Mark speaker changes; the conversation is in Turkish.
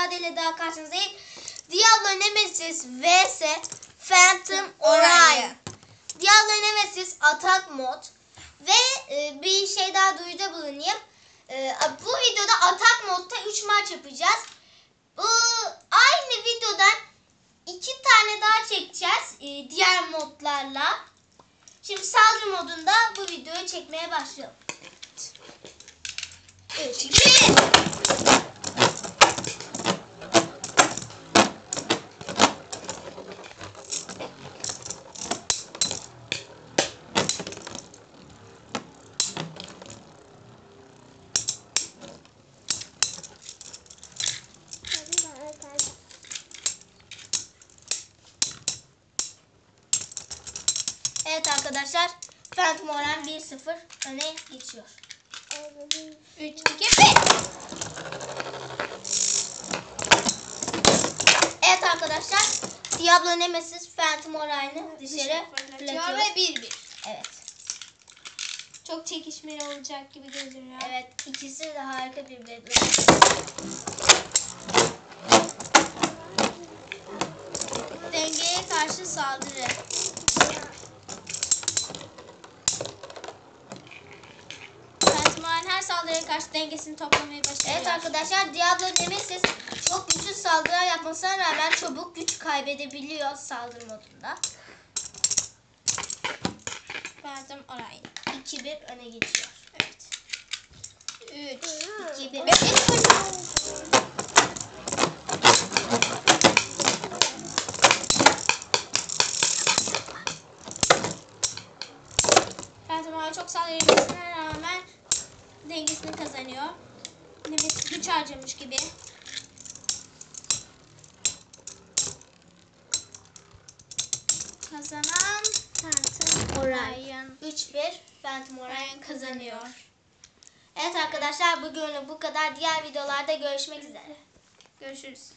Speaker 1: mücadele daha karşınızdayım. Diablo Nemesis vs Phantom Orion. Diablo Nemesis atak mod ve e, bir şey daha duyuda bulunayım. E, bu videoda atak modda 3 maç yapacağız. Bu aynı videodan iki tane daha çekeceğiz e, diğer modlarla. Şimdi saldırı modunda bu videoyu çekmeye başlayalım. 3, 2, 1. Evet arkadaşlar. Phantom Oran 1-0 öne geçiyor. 3, 2, 1. Evet arkadaşlar. Diablo Nemesis Phantom Orine'ı dışarı fırlatıyor.
Speaker 2: ve 1-1.
Speaker 1: Evet.
Speaker 2: Çok çekişmeli olacak gibi gözüküyor.
Speaker 1: Evet. ikisi de harika birbirine.
Speaker 2: Dengeye karşı saldırı. Phantom her saldırıya karşı dengesini toplamayı başarıyor.
Speaker 1: Evet arkadaşlar Diablo Nemesis çok güçlü saldırılar yapmasına rağmen çabuk güç kaybedebiliyor saldırı modunda.
Speaker 2: Phantom Orion.
Speaker 1: 2-1 öne geçiyor.
Speaker 2: Evet. 3,
Speaker 1: 2-1.
Speaker 2: Ve ilk Phantom Orion çok saldırmasına rağmen dengesini kazanıyor. Nefes güç harcamış gibi. Kazanan Phantom Orion.
Speaker 1: 3-1 Phantom Orion
Speaker 2: kazanıyor.
Speaker 1: Evet arkadaşlar bugün bu kadar. Diğer videolarda görüşmek üzere.
Speaker 2: Görüşürüz.